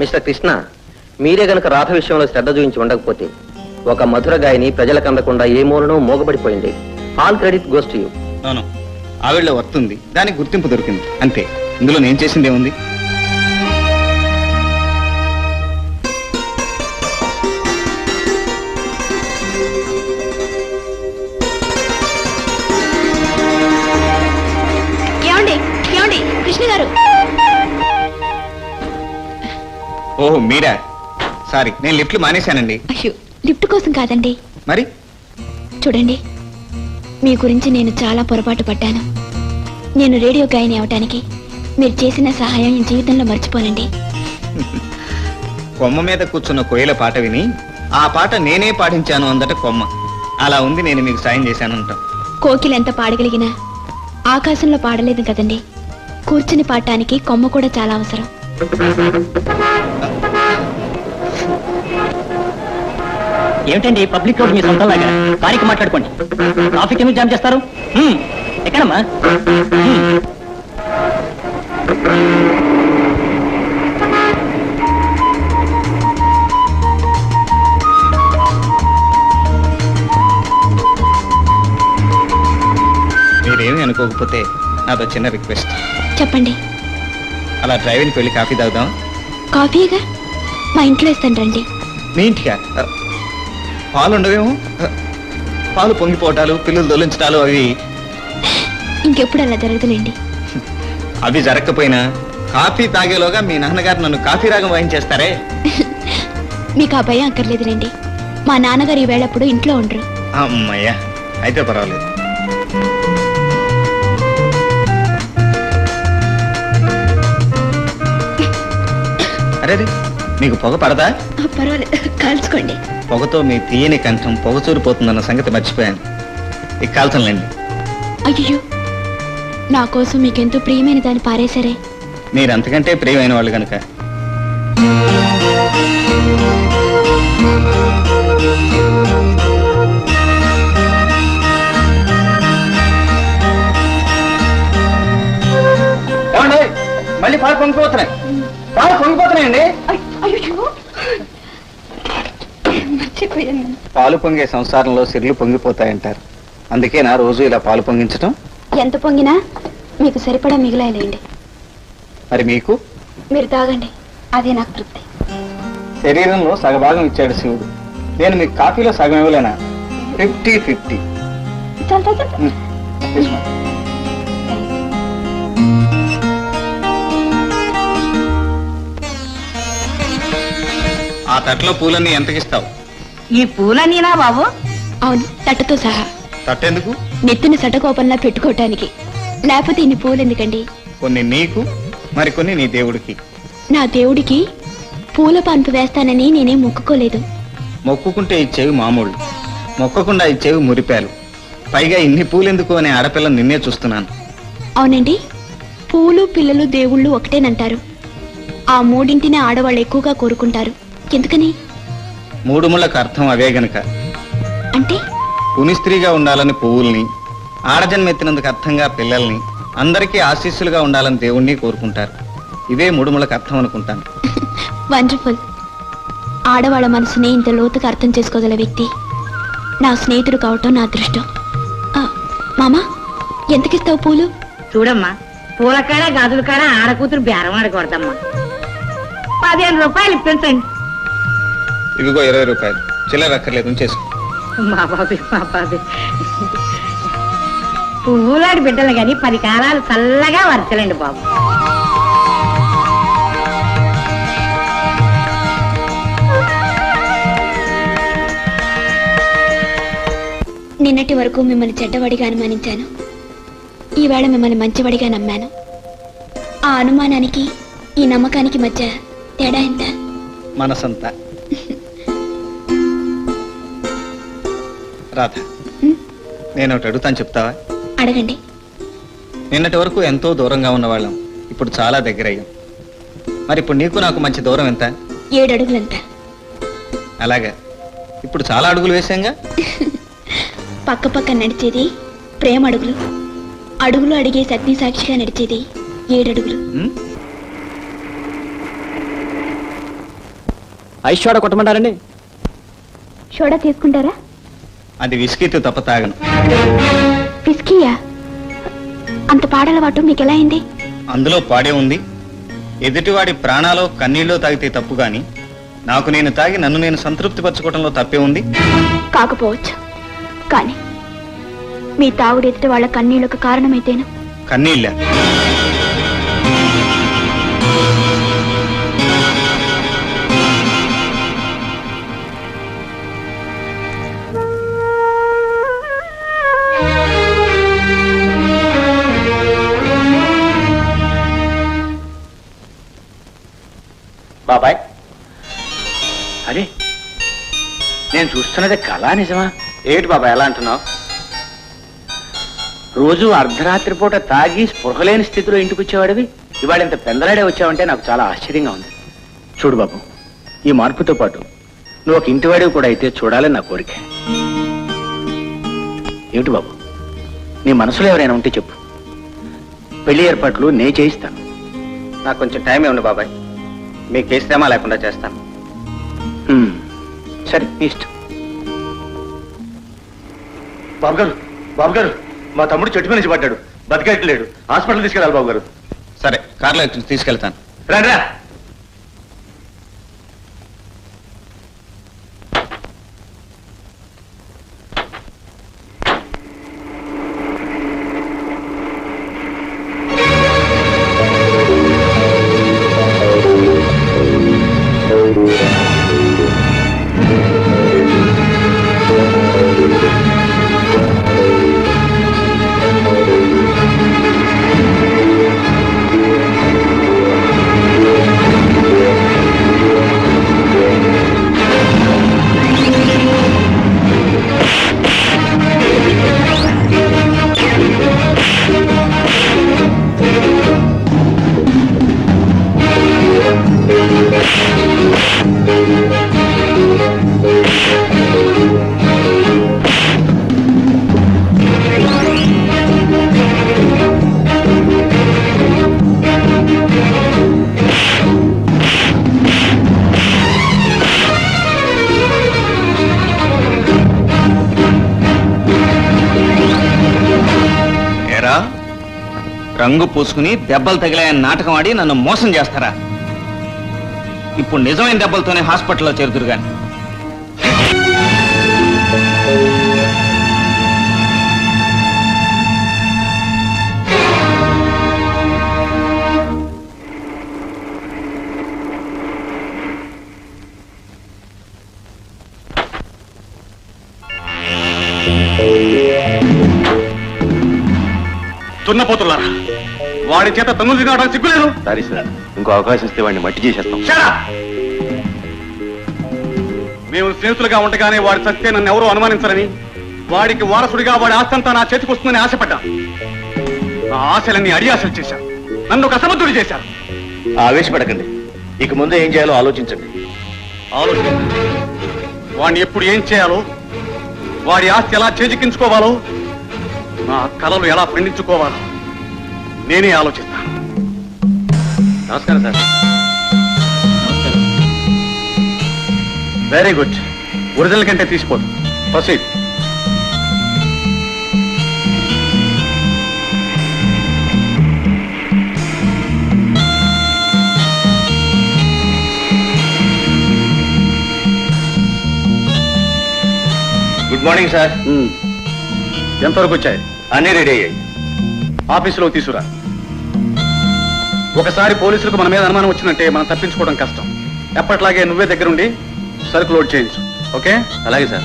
Mister Krishna మీరే గనక రాధ విషయంలో శ్రద్ధ చూపించి ఉండకపోతే ఒక మధుర గాయని ప్రజలకు అందకుండా ఏ మూలనో మోగబడిపోయింది. All credit goes to you. అవును. ఆవిడలో వర్తుంది దానికి గుర్తింపు దొరికింది. అంతే. ఇందులో నేను చేసింది ఏముంది ఓహో మీరా? సారీ నేను లిఫ్ట్లు మానేశానండి. అయ్యో లిఫ్ట్ కోసం కాదండి. మరి? చూడండి మీ గురించి నేను చాలా పొరపాటు పడ్డాను. నేను రేడియో గాయని అవటానికి మీరు చేసిన సహాయం ఈ జీవితంలో మర్చిపోనండి. కొమ్మ మీద కూర్చున్న కోయిల పాట విని ఆ పాట నేనే పాటించాను అందట కొమ్మ. అలా ఉంది నేను మీకు సాయం చేశాను అంటాం కోకిల ఎంత పాడగలిగినా ఆకాశంలో పాడలేదు కదండి. కూర్చుని పాడటానికి కొమ్మ కూడా చాలా అవసరం. ఏమిటండి పబ్లిక్ రోడ్ మీ సొంతంలాగా? కారికి మాట్లాడుకోండి. ట్రాఫిక్ ఎందుకు జామ్ చేస్తారు? హ్మ్, ఎక్కడమ్మా. మీరేమీ అనుకోకపోతే నాదో చిన్న రిక్వెస్ట్. చెప్పండి. అలా డ్రైవింగ్కి వెళ్ళి కాఫీ తాగుదాం? కాఫీగా? మా ఇంట్లో ఇస్తాను రండి. మీ ఇంటికా? పాలు ఉండవేమో పాలు పొంగిపోవటాలు పిల్లలు దొలించటాలు అవి. ఇంకెప్పుడు అలా జరగదులేండి అవి జరగకపోయినా కాఫీ తాగేలోగా మీ నాన్నగారు నన్ను కాఫీ రాగం వాయించేస్తారే? మీకు ఆ భయం అక్కర్లేదులేండి. మా నాన్నగారు ఈ వేళప్పుడు ఇంట్లో ఉండరు. అమ్మయ్యా అయితే పర్వాలేదు. అరే. మీకు పొగ పడదా? పర్వాలేదు కాల్చుకోండి. పొగతో మీ తీయని కంఠం పొగచూరిపోతుందన్న సంగతి మర్చిపోయాను. ఇక కాల్చంలేండి అయ్యో నా కోసం మీకెంతో ప్రియమైన దాన్ని పారేశారే. మీరు అంతకంటే ప్రియమైన వాళ్ళు కనుక మళ్ళీ పాలు పొంగిపోతున్నాయి పాలు పొంగే సంసారంలో సిర్లు పొంగిపోతాయంటారు. అందుకే నా రోజు ఇలా పాలు పొంగించటం. ఎంత పొంగినా మీకు సరిపడా మిగిలాయలేండి. మరి మీకు? మీరు తాగండి. అదే నాకు తృప్తి. శరీరంలో సగభాగం ఇచ్చాడు శివుడు. నేను మీకు కాఫీలో సగం ఇవ్వలేనా? Fifty fifty. చాలు. ఆ తట్లో పూలన్నీ ఎంతకిస్తావు? ఈ పూలన్నీనా బాబు? అవును తట్టతో సహా. తట్టెందుకు? నెత్తిన సటకోపంలా పెట్టుకోవటానికి లేకపోతే ఇన్ని పూలు ఎందుకండి కొన్ని నీకు మరికొన్ని నీ దేవుడికి. నా దేవుడికి పూల పంపు వేస్తానని నేనేం మొక్కుకోలేదు. మొక్కుకుంటే ఇచ్చేవి మామూళ్ళు మొక్కకుండా ఇచ్చేవి మురిపాలు. పైగా ఇన్ని పూలెందుకు అనే ఆడపిల్ల నిన్నే చూస్తున్నాను. అవునండి పూలు పిల్లలు దేవుళ్ళు ఒకటేనంటారు. ఆ మూడింటిని ఆడవాళ్ళు ఎక్కువగా కోరుకుంటారు. ఎందుకని? మూడు ముళ్ళకు అర్థం అవే గనుక. అంటే? పునిస్త్రీగా ఉండాలని పువ్వుల్ని ఆడజన్మెత్తినందుకు అర్థంగా పిల్లల్ని అందరికీ ఆశీస్సులుగా ఉండాలని దేవుణ్ణి కోరుకుంటారు. ఇవే మూడుములకు అర్థం అనుకుంటాను. వండర్ఫుల్ ఆడవాళ్ళ మనసుని ఇంత లోతుగా అర్థం చేసుకోగల వ్యక్తి. నా స్నేహితుడు కావటం నా అదృష్టం. ఆ, మామా ఎంతకిస్తావు పూలు? చూడమ్మా పూల కాడ గాజుల కాడ ఆడకూతురు బేరం ఆడకూడదమ్మా. పదిహేను రూపాయలు ఇప్పించండి. ఇవిగో ఇరవై రూపాయలు. చిల్లర అక్కర్లేదు ఉంచేసుకో. మా బాబీ మా బాబీ. పువ్వులాడి బిడ్డలు కానీ పది కాలాలు చల్లగా వర్చలండి బాబు. నిన్నటి వరకు మిమ్మల్ని చెడ్డవాడిగా అనుమానించాను. ఈవేళ మిమ్మల్ని మంచివాడిగా నమ్మాను. ఆ అనుమానానికి ఈ నమ్మకానికి మధ్య తేడా ఎంత? మనసంతా. రాధ. నేను ఒకటి అడుగుతాను చెప్తావా? అడగండి. నిన్నటి వరకు ఎంతో దూరంగా ఉన్నవాళ్ళం. ఇప్పుడు చాలా దగ్గరయ్యాం. మరి ఇప్పుడు నీకు నాకు మంచి దూరం ఎంత? ఏడు అడుగులంత అలాగా. ఇప్పుడు చాలా అడుగులు వేసాంగా? పక్క పక్క నడిచేది ప్రేమ అడుగులు. అడుగులు అడిగే సగ్ని సాక్షిగా నడిచేది ఏడడుగులు? ఐశ్వర్య కొట్టమంటారండి. సోడా తీసుకుంటారా? అది విస్కీతో తప్ప తాగను. విస్కీయా? అంత పాడలవాటు మీకు ఎలా అయింది? అందులో పాడే ఉంది. ఎదుటివాడి ప్రాణాలో కన్నీళ్ళలో తాగితే తప్పు గాని నాకు నేను తాగి నన్ను నేను సంతృప్తి పరచుకోవడంలో తప్పే ఉంది. కాకపోవచ్చు. కానీ మీ తాగుడు ఎదుటి వాళ్ళ కన్నీళ్ళకు కారణమైతేను? కన్నీళ్ళ? చూస్తున్నది కళా నిజమా? ఏమిటి బాబా ఎలా అంటున్నావు? రోజు అర్ధరాత్రి పూట తాగి స్పృహలేని స్థితిలో ఇంటికి వచ్చేవాడివి ఇవాళ ఇంత పెందలాడే వచ్చావంటే నాకు చాలా ఆశ్చర్యంగా ఉంది. చూడు బాబు ఈ మార్పుతో పాటు నువ్వు ఒక ఇంటివాడివి కూడా అయితే చూడాలని నా కోరిక. ఏమిటి బాబు నీ మనసులో ఎవరైనా ఉంటే చెప్పు. పెళ్ళి ఏర్పాట్లు నే చేయిస్తాను. నాకు కొంచెం టైం ఇవ్వండి బాబాయ్. మీకు ఏ శ్రమ లేకుండా చేస్తాను. సరే ఇష్టం. బాబు గారు బాబు గారు మా తమ్ముడు చెట్టు మీద నుంచి పడ్డాడు. బతికేట్లేడు. హాస్పిటల్ తీసుకెళ్ళాలి బాబు గారు సరే కార్లో తీసుకెళ్తాను. రండి రా. రంగు పూసుకుని దెబ్బలు తగిలాయని నాటకం ఆడి నన్ను మోసం చేస్తారా? ఇప్పుడు నిజమైన దెబ్బలతోనే హాస్పిటల్లో చేరుతురు గాని. తున్నపోతున్నారా వాడి చేత తన్నులు తినడానికి సిగ్గులేదు. సారీ సార్ ఇంకో అవకాశం ఇస్తే వాడిని మట్టి చేసేస్తాం! మేము స్నేహితులుగా ఉండగానే వాడి సత్తే నన్ను ఎవరూ అనుమానించరని వాడికి వారసుడిగా వాడి ఆస్తంతా నా చేతికి వస్తుందని ఆశపడ్డా. నా ఆశలన్నీ అడియాసలు చేశారు. నన్ను ఒక అసమర్థుడు చేశారు. ఆవేశపడకండి. ఇక ముందు ఏం చేయాలో ఆలోచించండి. వాడిని ఎప్పుడు ఏం చేయాలో వాడి ఆస్తి ఎలా చేజిక్కించుకోవాలో నా కలలు ఎలా పండించుకోవాలో నేనే ఆలోచిస్తాను నమస్కారం సార్. వెరీ గుడ్ ఒరిజినల్ కంటే తీసిపోదు. ప్రొసీడ్ గుడ్ మార్నింగ్ సార్ ఎంతవరకు వచ్చాయి? అన్నీ రెడీ అయ్యాయి. ఆఫీసులో తీసుకురా. ఒకసారి పోలీసులకు మన మీద అనుమానం వచ్చిందంటే మనం తప్పించుకోవడం కష్టం. ఎప్పట్లాగే నువ్వే దగ్గరుండి సరుకు లోడ్ చేయించు. ఓకే? అలాగే సార్.